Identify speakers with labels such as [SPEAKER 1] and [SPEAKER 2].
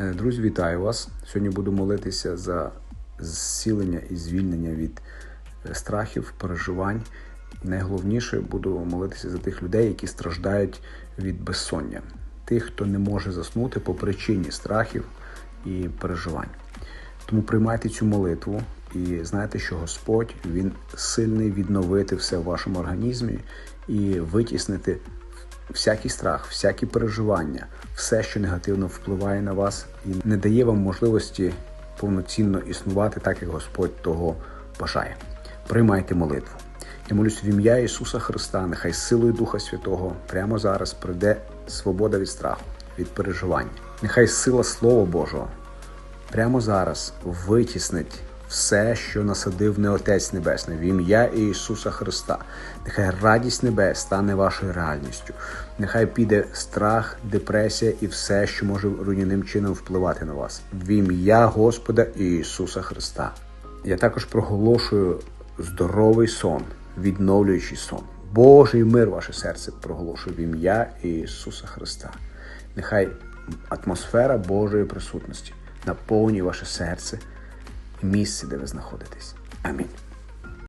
[SPEAKER 1] Е, Друзі, вітаю вас. Сьогодні буду молитися за зцілення і звільнення від е, страхів, переживань. Найголовніше буду молитися за тих людей, які страждають від безсоння, тих, хто не може заснути по причині страхів і переживань. Тому приймайте цю молитву і знайте, що Господь Він сильний відновити все в вашому організмі і витіснити всякий страх, всякі переживання, все, що негативно впливає на вас, і не дає вам можливості повноцінно існувати так, як Господь того бажає. Приймайте молитву. Я молюсь в ім'я Ісуса Христа, нехай силою Духа Святого прямо зараз прийде свобода від страху, від переживань. Нехай сила Слова Божого прямо зараз витіснить все, що насадив не Отець Небесний, в ім'я Ісуса Христа. Нехай радість небес стане вашою реальністю. Нехай піде страх, депресія і все, що може руйнівним чином впливати на вас. В ім'я Господа Ісуса Христа. Я також проголошую здоровий сон, відновлюючий сон. Божий мир ваше серце проголошую в ім'я Ісуса Христа. Нехай атмосфера Божої присутності наповнює ваше серце місце, де ви знаходитесь. Амінь.